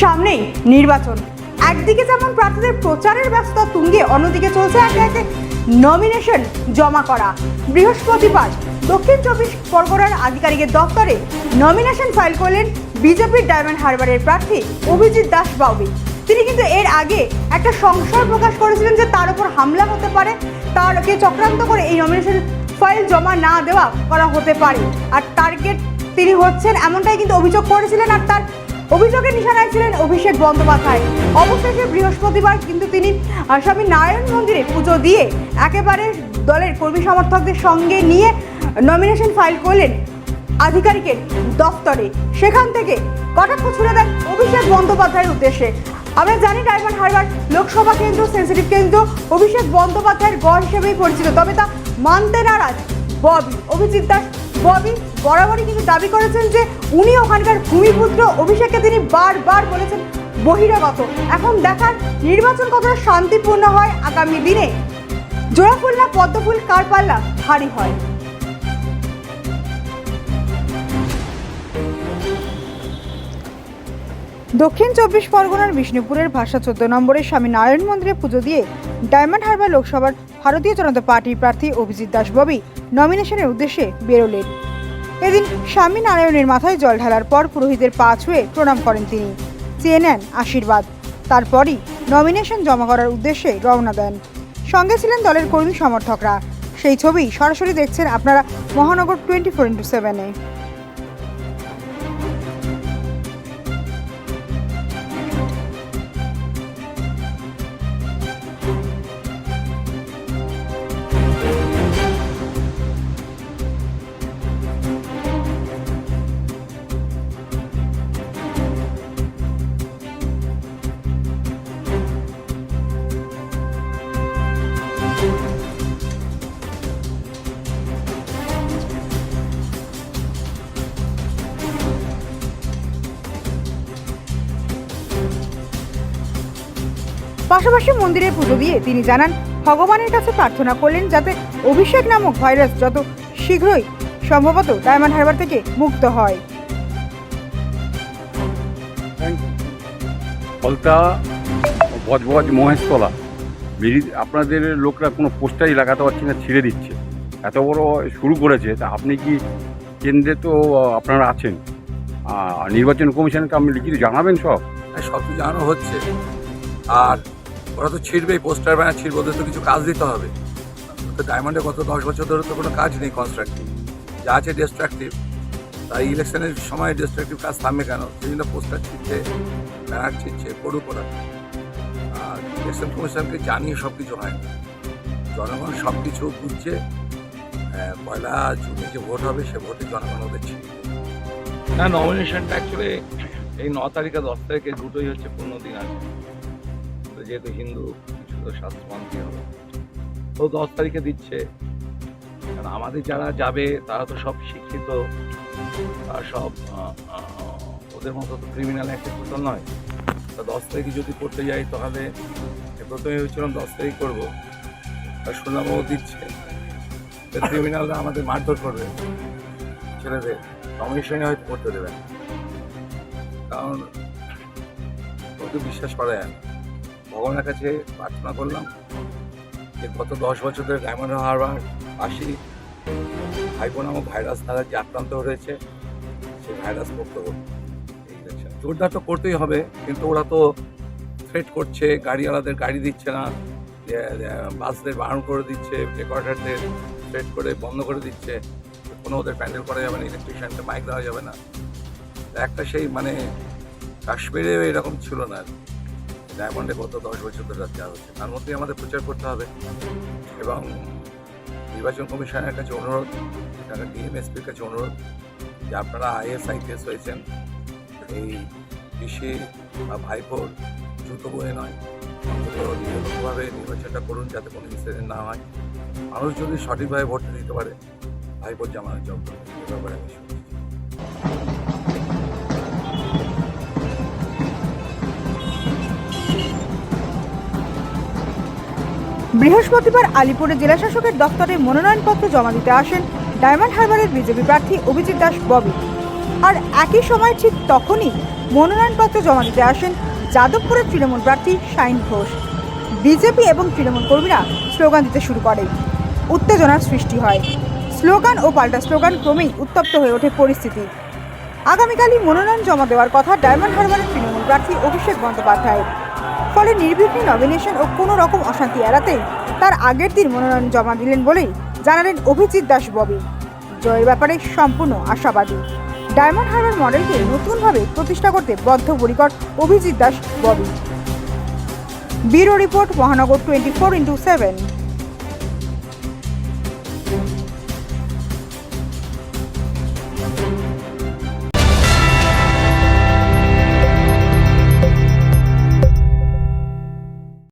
সামনেই নির্বাচন। একদিকে যেমন প্রার্থীদের প্রচারের ব্যস্ততা তুঙ্গে, অন্যদিকে চলছে একে একে নমিনেশন জমা করা। বৃহস্পতিবার দক্ষিণ চব্বিশ পরগনার আধিকারিকের দপ্তরে নমিনেশন ফাইল করলেন বিজেপির ডায়মন্ড হারবারের প্রার্থী অভিজিৎ দাস বাউবি। তিনি কিন্তু এর আগে একটা সংশয় প্রকাশ করেছিলেন যে তার উপর হামলা হতে পারে, তারকে চক্রান্ত করে এই নমিনেশন ফাইল জমা না দেওয়া করা হতে পারে। আর টার্গেট তিনি হচ্ছেন এমনটাই কিন্তু অভিযোগ করেছিলেন আর তার অভিযোগের নিশানায় ছিলেন অভিষেক বন্দ্যোপাধ্যায়। অবশেষে বৃহস্পতিবার কিন্তু তিনি স্বামী নারায়ণ মন্দিরে পুজো দিয়ে একেবারে দলের কর্মী সমর্থকদের সঙ্গে নিয়ে নমিনেশন ফাইল করলেন আধিকারিকের দফতরে। সেখান থেকে কটাক্ষ ছুড়ে দেন অভিষেক বন্দ্যোপাধ্যায়ের উদ্দেশ্যে। আমরা জানি ডায়মন্ড হারবার লোকসভা কেন্দ্র সেন্সিটিভ কেন্দ্র, অভিষেক বন্দ্যোপাধ্যায়ের গড় হিসেবেই পরিচিত। তবে তা মানতে নারাজ ববি, অভিজিৎ দাস। ববি বরাবরই কিন্তু দাবি করেছেন যে উনি ওখানকার ভূমিপুত্র। অভিষেককে তিনি বারবার বলেছেন বহিরাগত। এখন দেখার নির্বাচন কতটা শান্তিপূর্ণ হয় আগামী দিনে? জোড়াফুল না পদ্মফুল কার পাল্লা ভারী হয়। দক্ষিণ চব্বিশ পরগনার বিষ্ণুপুরের ভাষা চোদ্দ নম্বরের স্বামী নারায়ণ মন্দিরে পুজো দিয়ে ডায়মন্ড হারবার লোকসভার ভারতীয় জনতা পার্টির প্রার্থী অভিজিৎ দাস ববি নমিনেশনের উদ্দেশ্যে বেরোলেন। এদিন স্বামী নারায়ণের মাথায় জল ঢালার পর পুরোহিতের পা ছুঁয়ে প্রণাম করেন তিনি। চেয়ে নেন আশীর্বাদ। তারপরই নমিনেশন জমা করার উদ্দেশ্যে রওনা দেন। সঙ্গে ছিলেন দলের কর্মী সমর্থকরা। সেই ছবি সরাসরি দেখছেন আপনারা মহানগর টোয়েন্টি ফোর ইন্টু সেভেনে। পাশাপাশি মন্দিরে পুজো দিয়ে তিনি জানান ভগবানের কাছে প্রার্থনা করলেন যাতে অভিষেক নামক ভাইরাস যত শীঘ্রই সম্ভবত ডায়মন্ড হারবার থেকে মুক্ত হয়। ফলতা বজবজ মহেশতলা। আপনাদের লোকরা কোনো পোস্টারই লাগাতে পারছে না ছিঁড়ে দিচ্ছে। এত বড় শুরু করেছে তা আপনি কি কেন্দ্রে তো আপনারা আছেন। আর নির্বাচন কমিশনকে আপনি লিখিত জানাবেন সব? হ্যাঁ, সব জানানো হচ্ছে। আর ওরা তো ছিঁড়বেই পোস্টার ব্যানার ছিঁড়বে ওদের তো কিছু কাজ দিতে হবে। তো ডায়মন্ডে গত দশ বছর ধরে তো কোনো কাজ নেই কনস্ট্রাকটিভ যা আছে ডিস্ট্রাকটিভ তাই ইলেকশনের সময় ডিস্ট্রাকটিভ কাজ থামবে কেন? সেই জন্য পোস্টার ছিঁড়ছে ব্যানার ছিঁড়ছে পড়ু করা আর ইলেকশন কমিশনকে জানিয়ে সব কিছু হয়। জনগণ সব কিছু বুঝছে আহ, পয়লা জুনে যে ভোট হবে সে ভোটে জনগণ ওদের ছিঁড়বে। না নমিনেশনটা অ্যাকচুয়ালি এই ন তারিখে দশ তারিখে দুটোই হচ্ছে পনেরো দিন আছে। যেহেতু হিন্দু, কিছু তো শাস্ত্র হবে। তো দশ তারিখে দিচ্ছে। কারণ আমাদের যারা যাবে, তারা তো সব শিক্ষিত। আর সব ওদের মতো তো ক্রিমিনাল অ্যাক্টিভিটি নয়। তো দশ তারিখে যদি করতে যাই, তাহলে প্রথমে ভেবেছিলাম দশ তারিখ করব। আর শুনলাম ও দিচ্ছে ক্রিমিনালরা আমাদের মারধর করবে। ছেলেদের কমিশনে হয়তো করতে দেবেন। কারণ ওকে বিশ্বাস করা যায় না। ভগবানের কাছে প্রার্থনা করলাম যে গত দশ বছর ধরে ডায়মন্ড হারবার আসি হাইপো নামক ভাইরাস দ্বারা যে আক্রান্ত হয়েছে, সেই ভাইরাস মুক্ত জোরদার তো করতেই হবে, কিন্তু ওরা তো থ্রেট করছে, গাড়িওয়ালাদের গাড়ি দিচ্ছে না বাসদের বারণ করে দিচ্ছে রেকর্ডারদের থ্রেট করে বন্ধ করে দিচ্ছে। কোনো ওদের প্যান্ডেল করা যাবে না ইলেকট্রিশিয়ানকে মাইক দেওয়া যাবে না। একটা সেই মানে কাশ্মীরে এরকম ছিল না ডায়মন্ডে গত দশ বছর ধরে যা হচ্ছে, তার মধ্যেই আমাদের প্রচার করতে হবে। এবং নির্বাচন কমিশনের কাছে অনুরোধ তারা ডিএমএসপির কাছে অনুরোধ, যে আপনারা আইএস আইপিএস হয়েছেন, এই কৃষি বা ভাইপোর জুতো বয়ে নয় নিরপেক্ষভাবে নির্বাচনটা করুন যাতে কোনো ইনসিডেন্ট না হয়। মানুষ যদি সঠিকভাবে ভোট দিতে পারে, ভাইপোর জামানত জব এ ব্যাপারে আমি বৃহস্পতিবার আলিপুরে জেলাশাসকের দপ্তরে মনোনয়নপত্র জমা দিতে আসেন ডায়মন্ড হারবারের বিজেপি প্রার্থী অভিজিৎ দাস ববি। আর একই সময় ঠিক তখনই মনোনয়নপত্র জমা দিতে আসেন যাদবপুরের তৃণমূল প্রার্থী শাইন ঘোষ। বিজেপি এবং তৃণমূল কর্মীরা স্লোগান দিতে শুরু করে। উত্তেজনার সৃষ্টি হয়। স্লোগান ও পাল্টা স্লোগান ক্রমেই উত্তপ্ত হয়ে ওঠে পরিস্থিতি। আগামীকালই মনোনয়ন জমা দেওয়ার কথা ডায়মন্ড হারবারের তৃণমূল প্রার্থী অভিষেক বন্দ্যোপাধ্যায়ের ফলে নির্বিঘ্নে নমিনেশন ও কোনো রকম অশান্তি এড়াতে তার আগের দিন মনোনয়ন জমা দিলেন বলেই জানালেন অভিজিৎ দাস ববি। জয়ের ব্যাপারে সম্পূর্ণ আশাবাদী। ডায়মন্ড হারবার মডেলকে নতুনভাবে প্রতিষ্ঠা করতে বদ্ধপরিকর অভিজিৎ দাস ববি। ব্যুরো রিপোর্ট মহানগর টোয়েন্টি ফোর ইন্টু সেভেন।